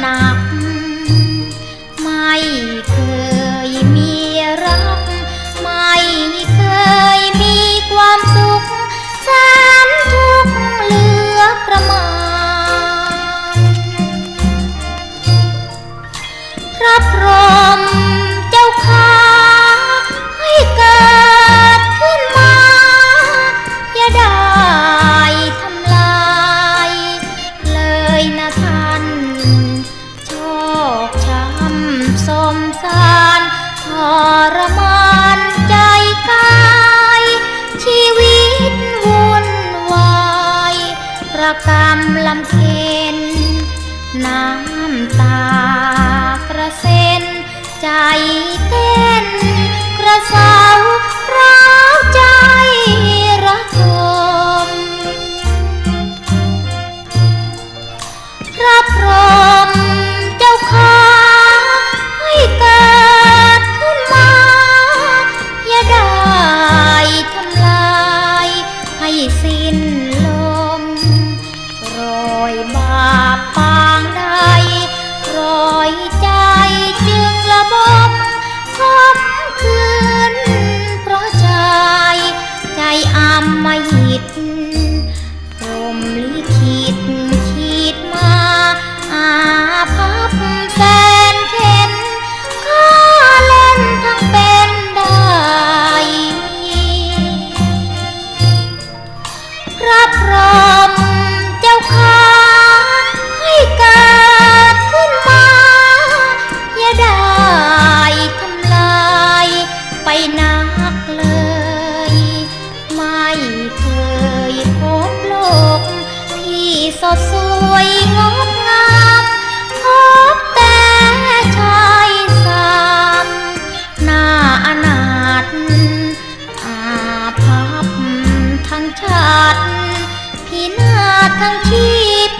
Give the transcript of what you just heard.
หนัก ไม่เคย น้ำตากระเซ็น ใจเต้น กระเซาร้าวใจระทมพระพรมเจ้าค้าให้เกิดขึ้นมา อย่าได้ทำลาย ให้สิ้นลมรอยบ วงดงามพบแต่ชายสานาอนาถอาภัพทั้งชาติพินาทั้งชีพ